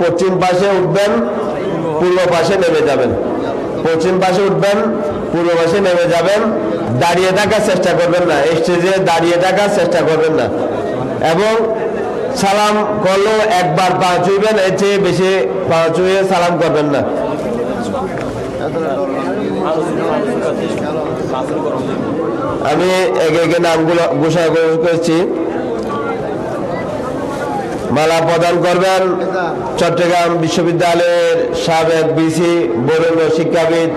পশ্চিম পাশে উঠবেন, পূর্ব পাশে নেমে যাবেন। পশ্চিম পাশে উঠবেন, পূর্ব পাশে নেমে যাবেন। দাঁড়িয়ে থাকার চেষ্টা করবেন না। স্টেজে দাঁড়িয়ে থাকার চেষ্টা করবেন না। এবং সালাম করলেও একবার পা চুইবেন এর চেয়ে বেশি পা চুয়ে সালাম করবেন না। আমি একে একে নামগুলো ঘোষণা করেছি। মালা প্রদান করবেন চট্টগ্রাম বিশ্ববিদ্যালয়ের সাবেক বিসি বরেণ্য শিক্ষাবিদ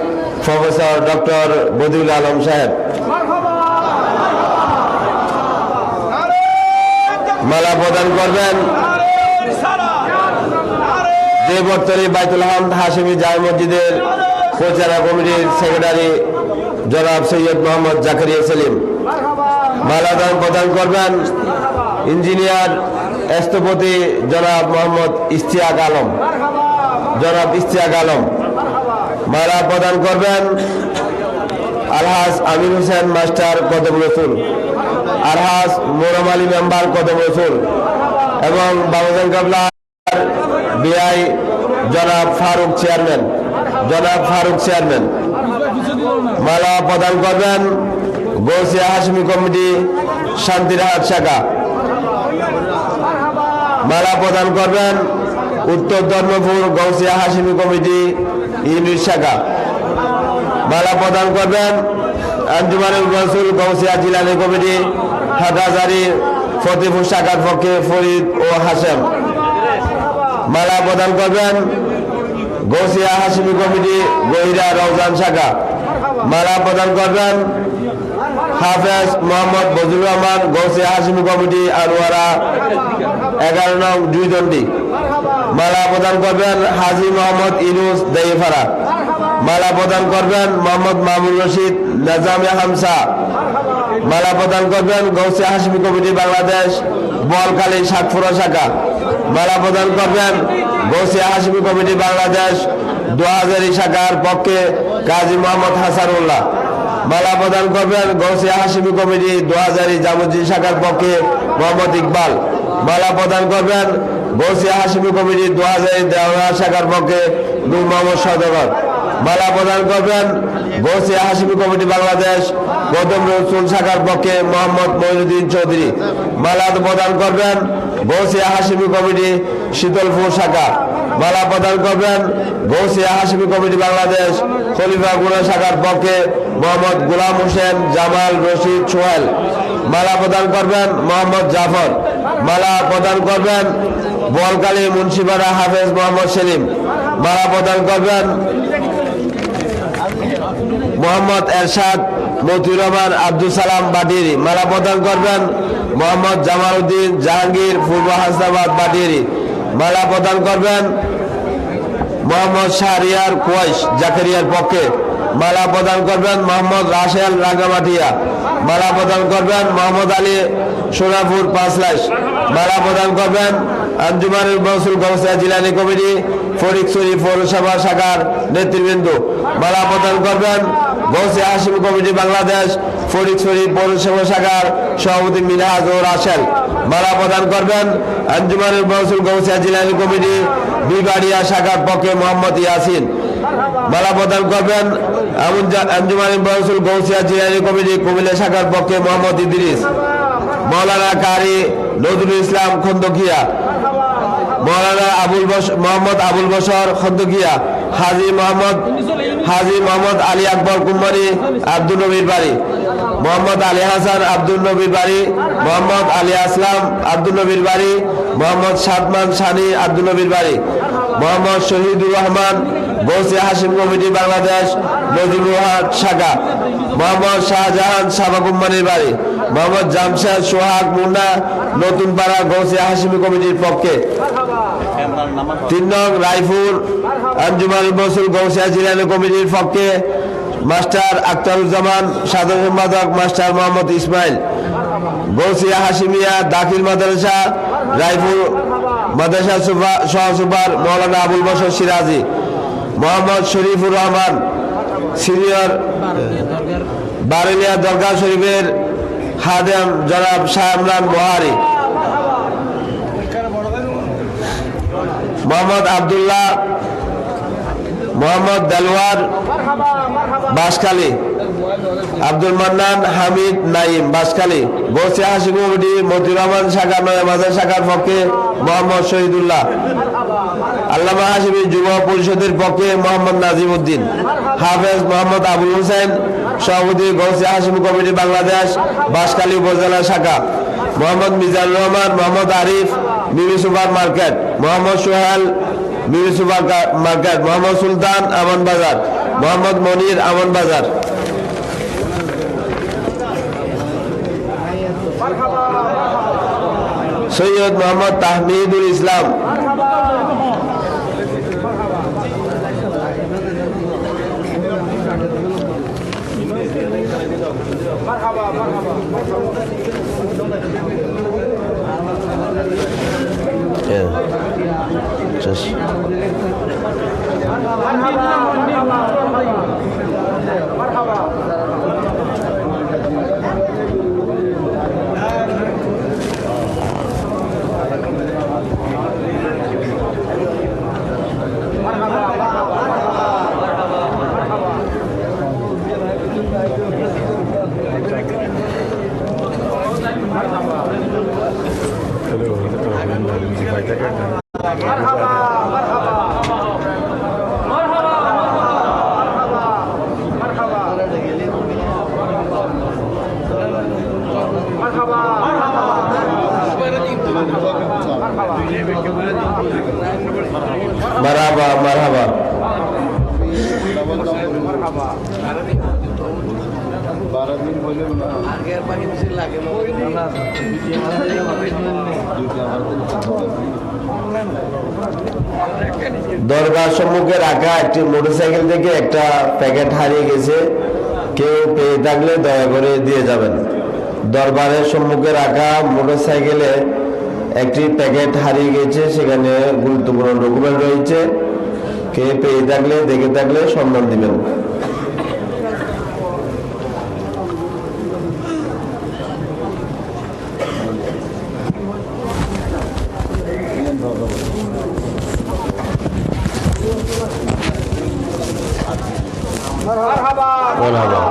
প্রফেসর ডক্টর বদিউল আলম সাহেব। মালা প্রদান করবেন যে বর্তমানে বাইতুল হামদ হাসিমি জামে মসজিদের পরিচালনা কমিটির সেক্রেটারি জনাব সৈয়দ মোহাম্মদ জাকারিয়া সেলিম। মালাদান প্রদান করবেন ইঞ্জিনিয়ার স্থপতি জনাব মোহাম্মদ ইস্তিয়াক আলম। জনাব ইস্তিয়াক আলম, মালা প্রদান করবেন আলহাজ আমির হোসেন, মাস্টার কদম রসুল, আলহাজ মোরম আলী মেম্বার কদম রসুল এবং বাবুজান কাবলা বিআই জনাব ফারুক চেয়ারম্যান, জনাব ফারুক চেয়ারম্যান। মালা প্রদান করবেন গৌসিয়া হাসমি কমিটি শান্তিরহাট শাখা। মালা প্রদান করবেন উত্তর ধর্মপুর গৌসিয়া হাসিমি কমিটি, ইউনিট শাখা। মালা প্রদান করবেন আঞ্জুমানুল রসুল গৌসিয়া জিলানি কমিটি হাটাজারি ফতেপুর শাখার পক্ষে ফরিদ ও হাসেম মালা প্রদান করবেন গৌসিয়া হাসিমি কমিটি, গহিরা রওজান শাখা। মালা প্রদান করবেন হাফেজ মোহাম্মদ বজুর রহমান গৌসিয়া হাসিমি কমিটি, আনোয়ারা এগারো নং দুই দণ্ডি মালা প্রদান করবেন হাজি মোহাম্মদ ইনুস দেইফারা। মালা প্রদান করবেন মোহাম্মদ মামুন রশিদ নাজামে হামসা। মালা প্রদান করবেন গৌসিয়া হাসিমি কমিটি বাংলাদেশ বলকালী সাতপুরা শাখা। মালা প্রদান করবেন গৌসিয়া হাসিমি কমিটি বাংলাদেশ দোহাজারি শাখার পক্ষে কাজী মোহাম্মদ হাসানুল্লাহ। মালা প্রদান করবেন গৌসিয়া হাসিমি কমিটি দোহাজারি জামুজি শাখার পক্ষে মোহাম্মদ ইকবাল। মালা প্রদান করবেন গৌসিয়া হাসিমি কমিটি দোহাজারি দেওয়া শাখার পক্ষে নূর মোহাম্মদ সদগর। মালা প্রদান করবেন গৌসিয়া হাসিমি কমিটি বাংলাদেশ গৌতম রসুল শাখার পক্ষে মোহাম্মদ মহিনুদ্দিন চৌধুরী। মালা প্রদান করবেন গৌসিয়া হাসিমি কমিটি শীতলপুর শাখা। মালা প্রদান করবেন গৌসিয়া হাসিমি কমিটি বাংলাদেশ, খলিফা গুনা শাখার পক্ষে মোহাম্মদ গুলাম হোসেন, জামাল রশিদ সোহেল। মালা প্রদান করবেন মোহাম্মদ জাফর। মালা প্রদান করবেন বলকালী মুন্সিপাড়া হাফেজ মোহাম্মদ সেলিম। মালা প্রদান করবেন মোহাম্মদ এরশাদ মতিউর রহমান, আব্দুল সালাম বাটিরি। মালা প্রদান করবেন মোহাম্মদ জামাল উদ্দিন জাহাঙ্গীর, পূর্ব হাসনাবাদ বাটিরি। মালা প্রদান করবেন মোহাম্মদ শাহরিয়ার কুয়াইশ জাকারিয়ার পক্ষে। মালা প্রদান করবেন মোহাম্মদ রাশেল রাঙ্গামাটিয়া। মালা প্রদান করবেন মোহাম্মদ আলী সোনাপুর পাঁচলাইশ। মালা প্রদান করবেন আঞ্জুমানুল মহসুল গৌসিয়া জিলানি কমিটি ফরিকছড়ি পৌরসভা শাখার নেতৃবৃন্দ। মালা প্রদান করবেন গৌসিয়া হাসিম কমিটি বাংলাদেশ ফরিকছড়ি পৌরসভা শাখার সভাপতি মিনহাজ ও রাশেল মালা প্রদান করবেন আঞ্জুমানুল মহসুল গৌসিয়া জিলানি কমিটি, বিবাড়িয়া শাখার পক্ষে মোহাম্মদ ইয়াসিন। মালা প্রদান করবেন আঞ্জুমানুল মহসুল গৌসিয়া জিলানি কমিটি, কুমিল্লা শাখার পক্ষে মোহাম্মদ ইদ্রিস। মৌলানা কারি নজরুল ইসলাম খন্দকিয়া। মৌলানা আবুল মোহাম্মদ আবুল বসর খন্দকিয়া। হাজি মোহাম্মদ হাজি মোহাম্মদ আলী আকবর কুমারী আব্দুল নবীর বাড়ি। মোহাম্মদ আলী হাসান, আব্দুল নবীর বাড়ি। মোহাম্মদ আলী আসলাম, আব্দুল নবীর বাড়ি। মোহাম্মদ সাদমান সানি, আব্দুল নবীর বাড়ি। মোহাম্মদ শহীদুর রহমান গৌসিয়া হাসিম কমিটি বাংলাদেশ নজরুলহাট শাখা। মোহাম্মদ শাহজাহান সাবা কুম্বানির বাড়ি। মোহাম্মদ জামশেদ সোহাগ মুন্না নতুন পাড়া গৌসিয়া হাসিমি কমিটির পক্ষে। তিন নং রায়পুর আঞ্জুমান মসুল গৌসিয়া জিলানি কমিটির পক্ষে মাস্টার আখতারুজ্জামান, সাধারণ সম্পাদক মাস্টার মোহাম্মদ ইসমাইল, গৌসিয়া হাসিমিয়া দাখিল মাদ্রাসা, রায়পুর মাদ্রাসা সহ সুপার মৌলানা আবুল বসর সিরাজি, মোহাম্মদ শরীফুর রহমান, সিনিয়র বারেলিয়া দরগা শরীফের খাদেম জনাব শাহ ইমরান বহারি মোহাম্মদ আবদুল্লাহ, মোহাম্মদ দেলওয়ার, বাসখালী, আব্দুল মান্নান হামিদ নাইম, বাসখালী বসে হাসি কমিটি রহমান শাখা, নয় মাজার শাখার পক্ষে মোহাম্মদ শহীদুল্লাহ, আল্লামা হাসিমি যুব পরিষদের পক্ষে মোহাম্মদ নাজিম উদ্দিন হাফেজ মোহাম্মদ আবুল হোসেন, সভাপতি গৌসে হাসিম কমিটি বাংলাদেশ, বাসখালী উপজেলা শাখা, Mohammad Mizanur Rahman, Mohammad Arif Mimi supermarket, Mohammad Sohel Mimi supermarket, Mohammad Sultan Aman বাজার, মোহাম্মদ মনির আমন বাজার। সৈয়দ মোহাম্মদ তাহমিদুল ইসলাম। Yeah. Just মারহাবা মারহাবা দরবার সম্মুখে রাখা একটি মোটরসাইকেল থেকে একটা প্যাকেট হারিয়ে গেছে। কেউ পেয়ে থাকলে দয়া করে দিয়ে যাবেন। দরবারের সম্মুখে রাখা মোটরসাইকেলে একটি প্যাকেট হারিয়ে গেছে, সেখানে গুরুত্বপূর্ণ ডকুমেন্ট রয়েছে। কে পেয়ে থাকলে, দেখে থাকলে সম্মান দিবেন। One hour.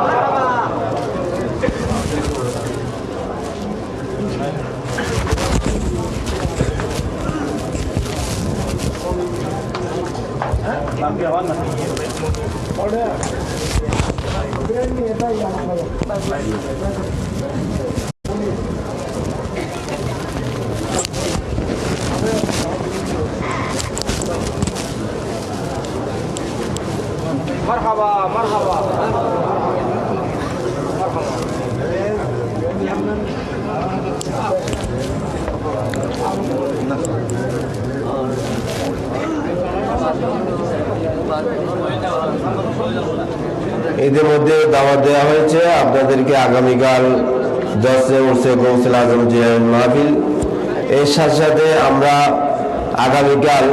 দেওয়া হয়েছে। আপনাদেরকে আগামীকাল দশে উর্সে গৌসুল আজম জিয়ান মাহফিল। এর সাথে সাথে আমরা আগামীকাল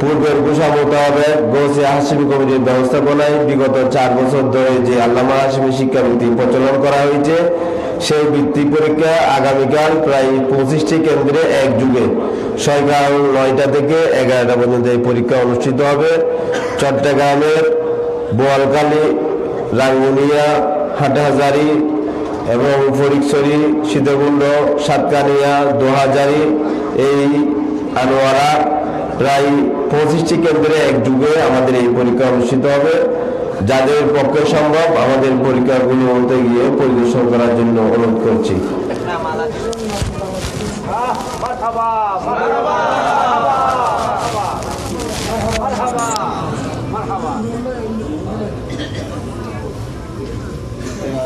পূর্বের ঘোষা মোতাবেক গৌসে হাসিমি কমিটির ব্যবস্থাপনায় বিগত চার বছর ধরে যে আল্লামা হাসিমি শিক্ষাবৃত্তি প্রচলন করা হয়েছে, সেই বৃত্তি পরীক্ষা আগামীকাল প্রায় পঁচিশটি কেন্দ্রে এক যুগে সকাল নয়টা থেকে এগারোটা পর্যন্ত এই পরীক্ষা অনুষ্ঠিত হবে। চট্টগ্রামের বোয়ালকালী রাঙ্গুনিয়া হাটহাজারি এবং ফরিকছড়ি সীতাকুণ্ড সাতকানিয়া দোহাজারি এই আনোয়ারা প্রায় পঁচিশটি কেন্দ্রে এক যুগে আমাদের এই পরীক্ষা অনুষ্ঠিত হবে যাদের পক্ষে সম্ভব আমাদের পরীক্ষাগুলো হতে গিয়ে পরিদর্শন করার জন্য অনুরোধ করছি مرحبا مرحبا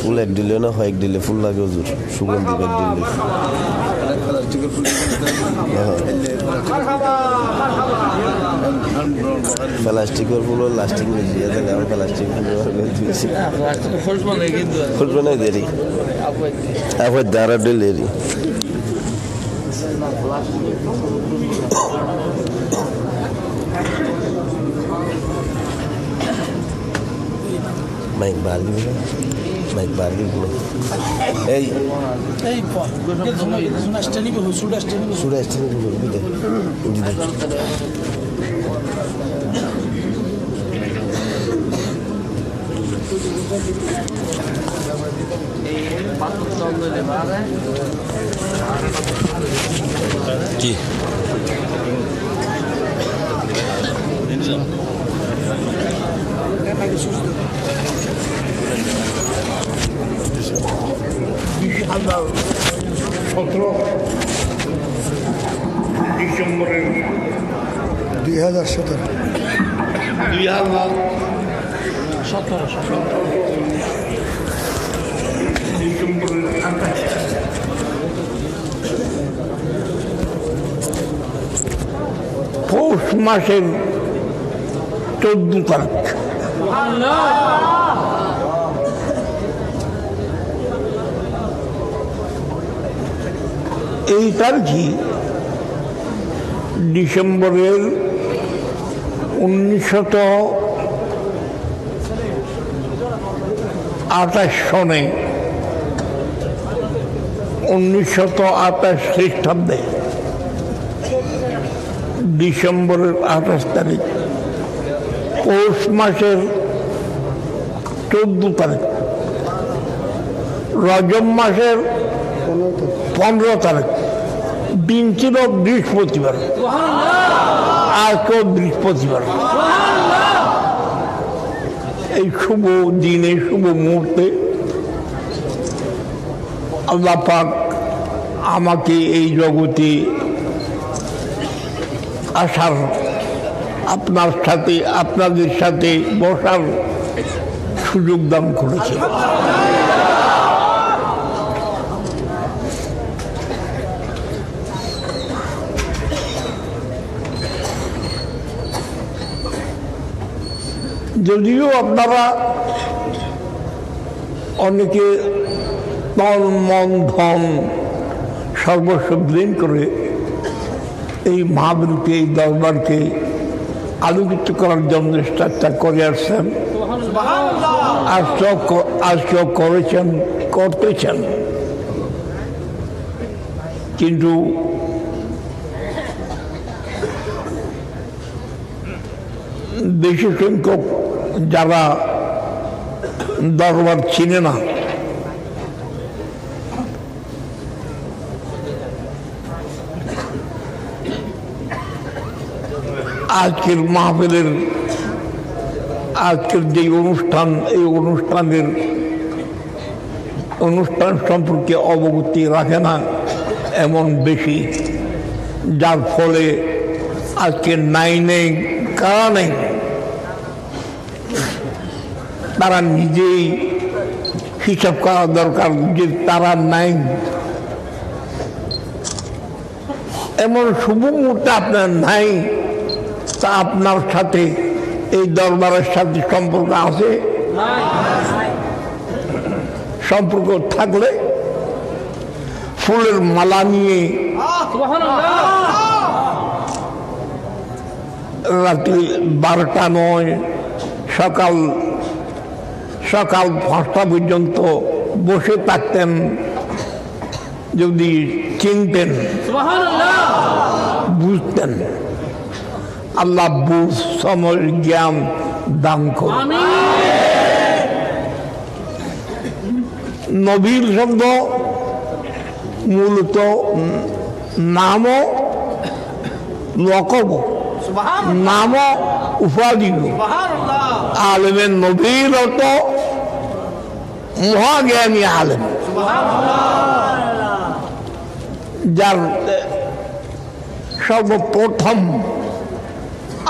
ফুল এক দিলে না হয় এক দিলে ফুল লাগে হুজুর। সুগন্ধি এক দিলে। প্লাস্টিকের ফুল লাস্টিং বেশি আছে প্লাস্টিক ফুল না দেরি আবার দাঁড়া ডেলেরি মাইক বার দিবি না মাইক বার দিবি না এই এই সুনাসটা নিবে সুনাসটা নিবে সুরে আসছে না বলবি দে বুঝি দে কি সতেরো ডিসেম্বরের দুই হাজার সতেরো দুই হাজার সতেরো সতেরো ডিসেম্বরের পৌষ মাসের চোদ্দ তারিখ। এই তারিখই ডিসেম্বরের উনিশশত আঠাশ সনে উনিশশত আঠাশ খ্রিস্টাব্দে ডিসেম্বরের আঠাশ তারিখ, পৌষ মাসের চোদ্দ তারিখ, রজব মাসের পনেরো তারিখ। দিন ছিল বৃহস্পতিবার আজকেও বৃহস্পতিবার। এই শুভ দিনে, শুভ মুহূর্তে আল্লাহ পাক আমাকে এই জগতে আসার, আপনার সাথে, আপনাদের সাথে বসার সুযোগ দান করেছে যদিও আপনারা অনেকে তন মন, ধন সর্বস্ব বিলীন করে এই মহাবীরকে এই দরবারকে আলোকিত করার জন্য চেষ্টা করে আসছেন। আজকেও করেছেন, করতেছেন। কিন্তু বেশি সংখ্যক যারা দরবার চিনে না। আজকের মাহফিলের, আজকের যে অনুষ্ঠান, এই অনুষ্ঠানের অনুষ্ঠান সম্পর্কে অবগতি রাখে না এমন বেশি, যার ফলে আজকে নাই নেই তারা নিজেই হিসাব করা দরকার যে তারা নাই। এমন শুভ মুহূর্তে আপনার নাই, তা আপনার সাথে, এই দরবারের সাথে সম্পর্ক আছে? সম্পর্ক থাকলে ফুলের মালা নিয়ে রাত্রি বারোটা নয় সকাল সকাল পাঁচটা পর্যন্ত বসে থাকতেন যদি চিনতেন বুঝতেন। আল্লাহ বুঝ সময় জ্ঞান দান করুন। নবীর শব্দ মূলত নামও লকব নাম উপাধি। আলেমের নবীর মহাজ্ঞানী আলেম। যার সর্বপ্রথম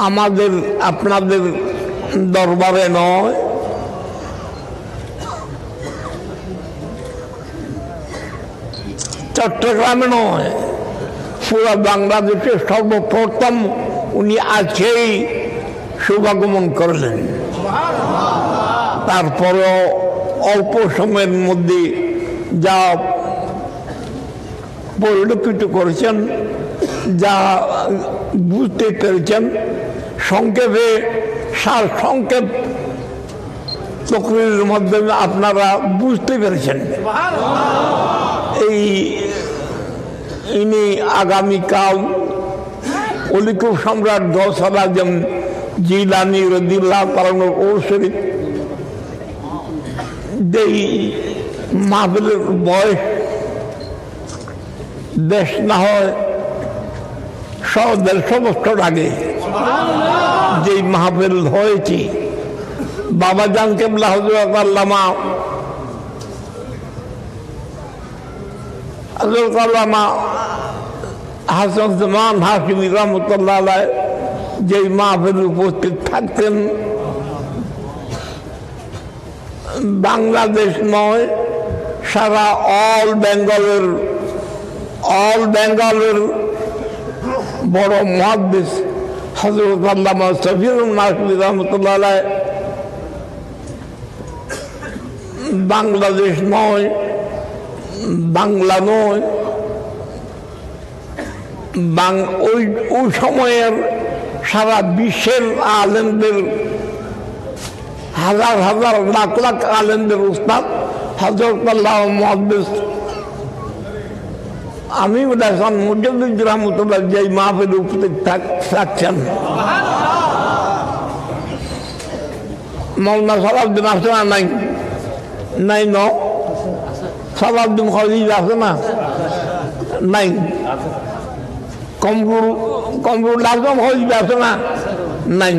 আমাদের আপনাদের দরবারে নয় চট্টগ্রামে নয় পুরো বাংলাদেশের সর্বপ্রথম উনি আজকেই শুভাগমন করলেন। তারপরেও অল্প সময়ের মধ্যে যা পরিলক্ষিত করেছেন, যা বুঝতে পেরেছেন, সংক্ষেপে সার সংক্ষেপ প্রক্রিয়ার মাধ্যমে আপনারা বুঝতে পেরেছেন। এই ইনি আগামীকাল অলিকুর সম্রাট গৌসাল আজম জিলানি রদিল্লাহ পালানোর ও শরীফ যেই মাহবিলের বয়স দেশ না হয় শ দেড়শো বছর আগে যেই মাহফিল হয়েছে। বাবা জান কেবলা হজরত আল্লামা হজরত হাসান হাকিমি রহমতুল্লাহ যেই মাহফিল উপস্থিত থাকতেন, বাংলাদেশ নয়, সারা অল বেঙ্গলের অল বেঙ্গলের বড় মহাদেশ হজরত আল্লামা রহমতুল্লাহ বাংলাদেশ নয়, বাংলা নয় বাং ওই ওই সময়ের সারা বিশ্বের আলেমদের, হাজার হাজার লাখ লাখ আলেমদের উস্তাদ হজরত আল্লাহ আমি হাসান মুজাদ্দিদ রহমতুল্লাহ যেই মাহফিল উপস্থিত থাকছেন। মৌলানা সালাউদ্দিন আছে না নাই? নাই ন? সালাউদ্দিন খলিল আছে না? নাই? কমরুল কমরুল আজম খলিল আছে না? নাই।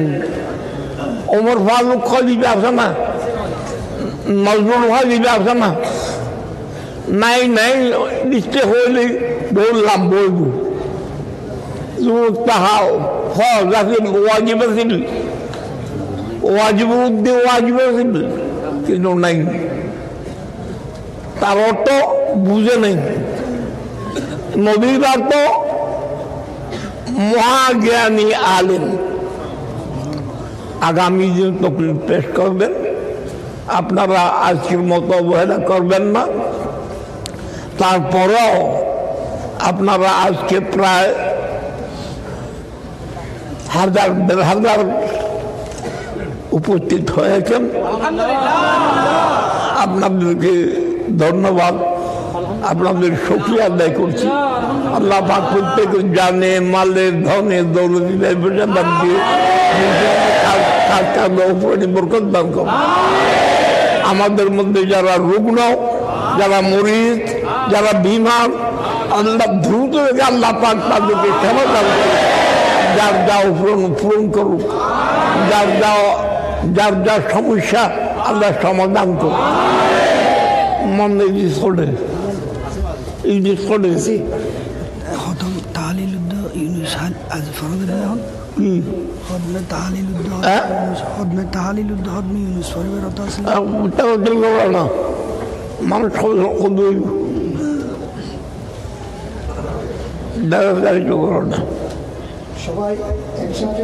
ওমর ফারুক খলিল আছে না? নজরুল খলিল আছে না? নাই নাই নিশ্চয় হইলে বললাম ফজ আছিল ওয়াজিব আছিল ওয়াজিবের উদ্দে ওয়াজিব আছিল কিন্তু নাই। তার অর্থ বুঝে নেই। নবীর অর্থ মহাজ্ঞানী আলেন আগামী দিন তকলিফ পেশ করবেন। আপনারা আজকের মতো অবহেলা করবেন না। তারপরেও আপনারা আজকে প্রায় হাজার, দেড় হাজার উপস্থিত হয়েছেন। আপনাদেরকে ধন্যবাদ। আপনাদের সখী আদায় করছি। আল্লাহ পাক প্রত্যেক জানে মালে ধনে, দৌলতি দান দিয়ে উপরে বরকত দান করুন আমাদের মধ্যে যারা রুগ্ন, যারা মরিজ যারা বিমার, আল্লাহ দ্রুত আল্লাহ পাক তাদেরকে ক্ষমা দান যার যা পূরণ পূরণ করুক, যার যা যার যা সমস্যা, আল্লাহ সমাধান করুন মনে ইউজ করে ইউজ করে খতম তাহলিল ইউনুস আজ ফরদ এখন কি হদমে তাহলিল হ্যাঁ? হদমে তাহলিল হদমে ইউনুস পরিবার অত আসলে তাড়াতাড়ি করো না মানুষ কদু তাড়াতাড়ি করো না সবাই একসাথে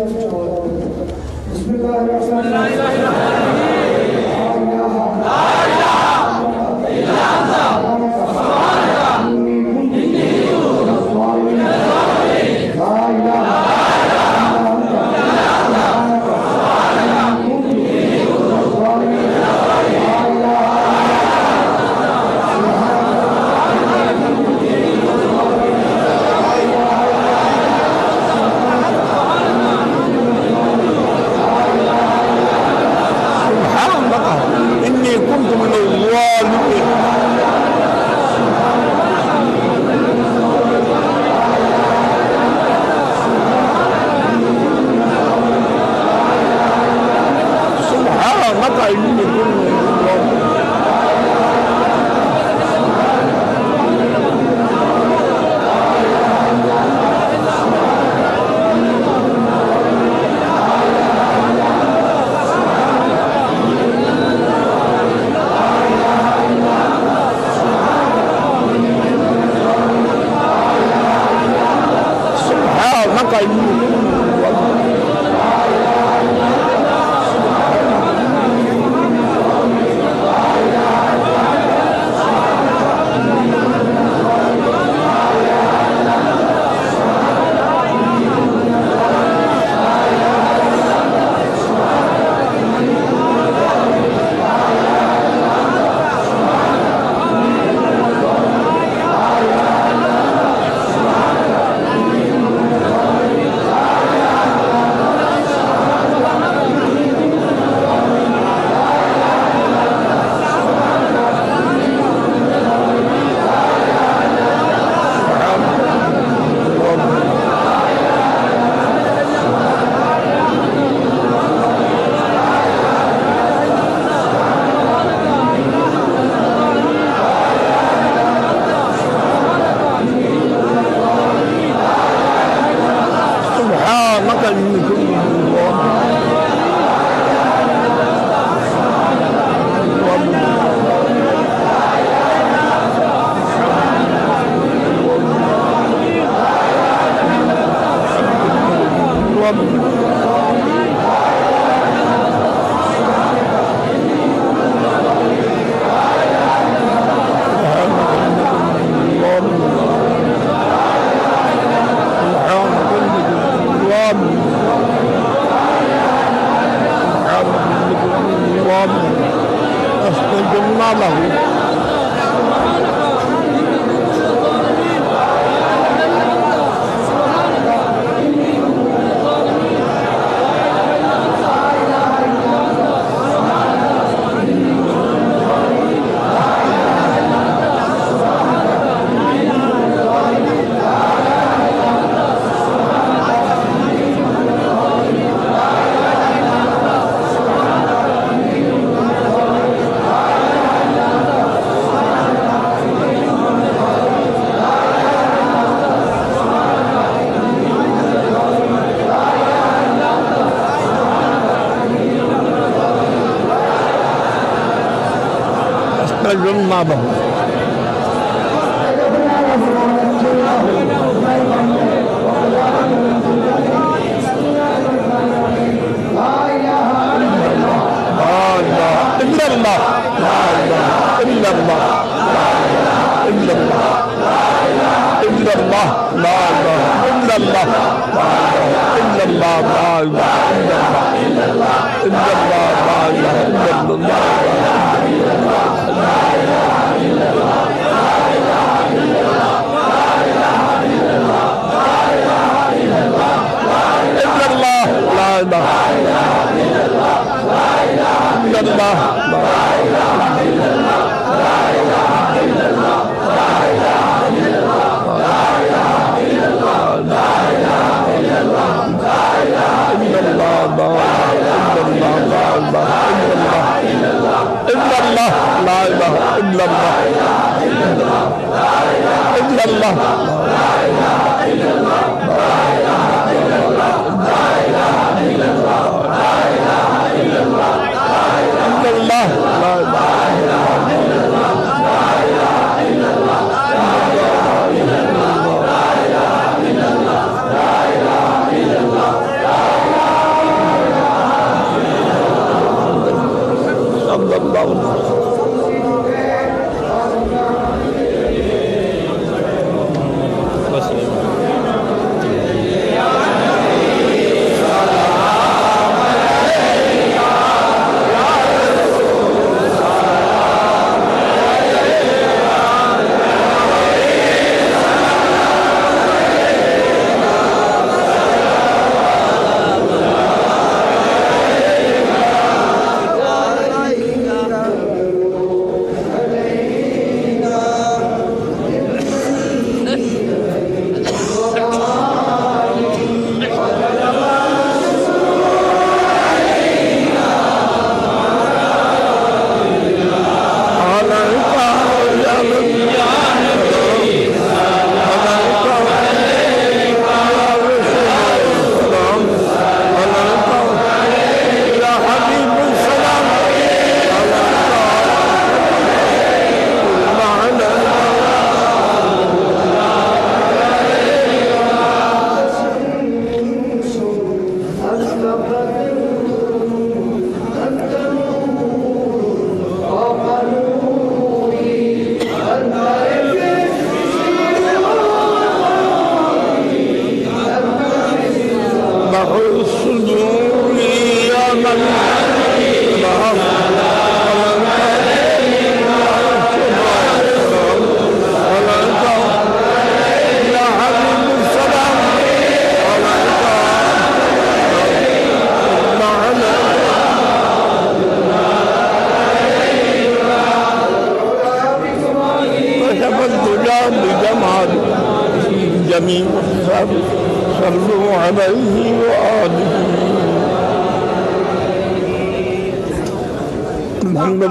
cevabım.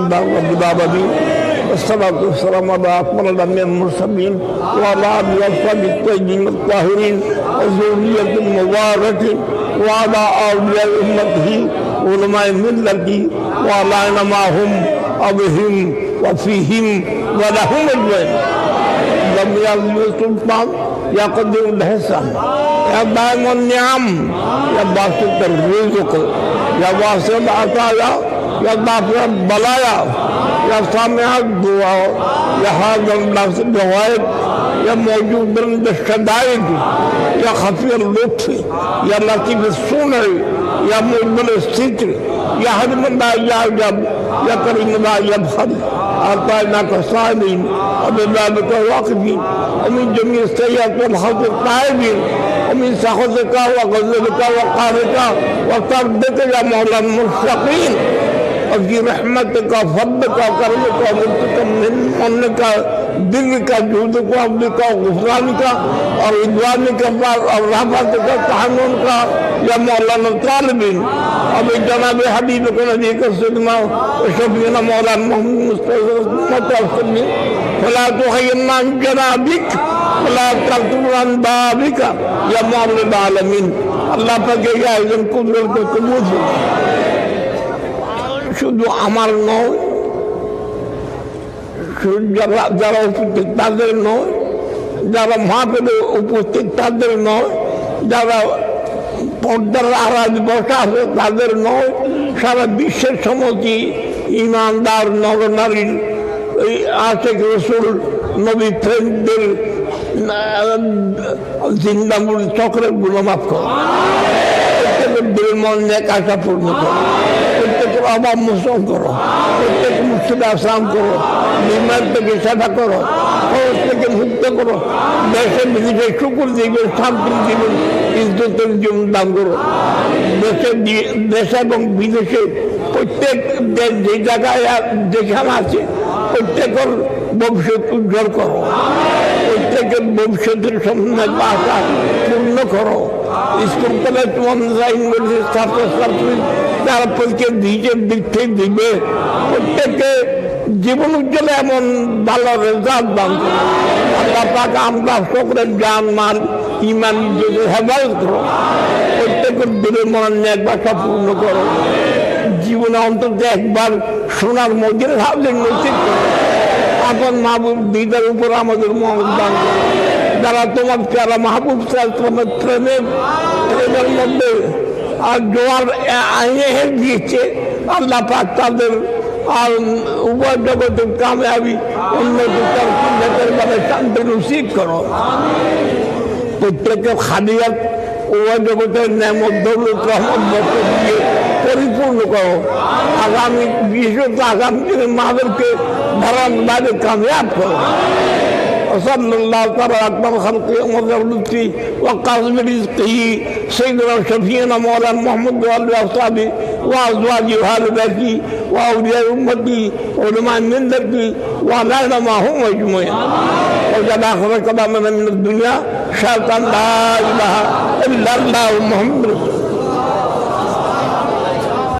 الأكبر رب العالمين والصلاة والسلام على أكمل الأنبياء المرسلين وعلى آله وأصحابه الطيبين الطاهرين الزوجية المباركة وعلى أولياء أمته علماء ملته وعلى معهم أبهم وفيهم ولهم أجمعين جميع السلطان يا قدير الحسن يا دائم النعم يا باسط الرزق يا باسط العطايا يا معافيات بلايا يا سامع دعاء يا حاضر نفس الجوائب يا موجود بن الشدائد يا خفي اللطف يا لطيف الصنعي يا مجبر الستر يا حلم لا يعجب يا كريم لا يبخل أعطيناك صائمين وببابك واقفين ومن جميع السيئات والحظ الطائبين ومن سخطك وغزلك وقارك وطردك يا مولى المشتقين في رحمتك وفضلك وكرمك وفضلك ومنك دلك جودك وفضلك وغفرانك ورضوانك ورحمتك وتحننك يا مولانا الطالبين. أبي جناب حبيبك ونبيك سيدنا وشفينا مولانا محمد مستوصل فلا تخيرنا عن جنابك فلا تقتلنا عن بابك يا مولانا العالمين. الله فكيك يا أيضا قدرتك قدوسك শুধু আমার নয়, যারা যারা উপস্থিত তাদের নয়, যারা মহাপেদে উপস্থিত তাদের নয়, যারা পর্দার আড়াল বসা আছে তাদের নয়, সারা বিশ্বের সমতি ইমানদার নরনারীর এই আশেখ রসুল নবী ফ্রেন্ডদের জিন্দামুল চক্রের গুণমাফ কর প্রত্যেকের দিল মন এক আশা পূর্ণ করো অভাব মোচন করো, প্রত্যেক মুর্শিদ আসাম করো বিমার থেকে সেবা করো খরচ থেকে মুক্ত করো, দেশে বিদেশে শুকুর দিবেন শান্তি দিবেন ইজ্জতের জীবন দান করো। দেশে দেশে এবং বিদেশে প্রত্যেক দেশ যে জায়গায় যেখানে আছে, প্রত্যেকের ভবিষ্যৎ উজ্জ্বল করো। প্রত্যেকের ভবিষ্যতের সম্বন্ধে আশা পূর্ণ করো। স্কুল কলেজ ইউনিভার্সিটির ছাত্রছাত্রী তারা পরীক্ষা নিজের দিক দিবে। প্রত্যেককে জীবন উজ্জ্বলে এমন ভালো রেজাল্ট দান আল্লাহ পাক আমরা সকলের জ্ঞান মাল ইমান যদি হেফাজত করো। প্রত্যেকের দিলের মনে এক বাসা পূর্ণ করো। জীবনে অন্তত একবার সোনার মধ্যে নসিব করো। আপন মাহবুব দিদার উপর আমাদের মহম্মদ দান যারা তোমার প্যারা মাহবুব তোমার প্রেমের প্রেমের মধ্যে আর জোয়ার আইনে দিয়েছে। আল্লাহ পাক তাদের, আর উভয় জগতে কাময়াবি, উন্নতি মানে শান্তি নসিব করো। প্রত্যেকে খাদিয়াত উভয় জগতের নেমত, দৌলত, রহমত দিয়ে পরিপূর্ণ করো। আগামী বিশেষত আগামী দিনে মাদেরকে ধরার বাইরে কামিয়াব করো। وصلى الله تبارك وخلقه ومظهر لطفه وقاسم رزقه سيدنا وشفينا مولانا محمد وعلي أصحابي وأزواجه وأهل بيته وأولياء أمتي وعلماء ملتي وعلينا ما هم أجمعين. وجل آخر كلامنا من الدنيا شرطا لا إله إلا الله محمد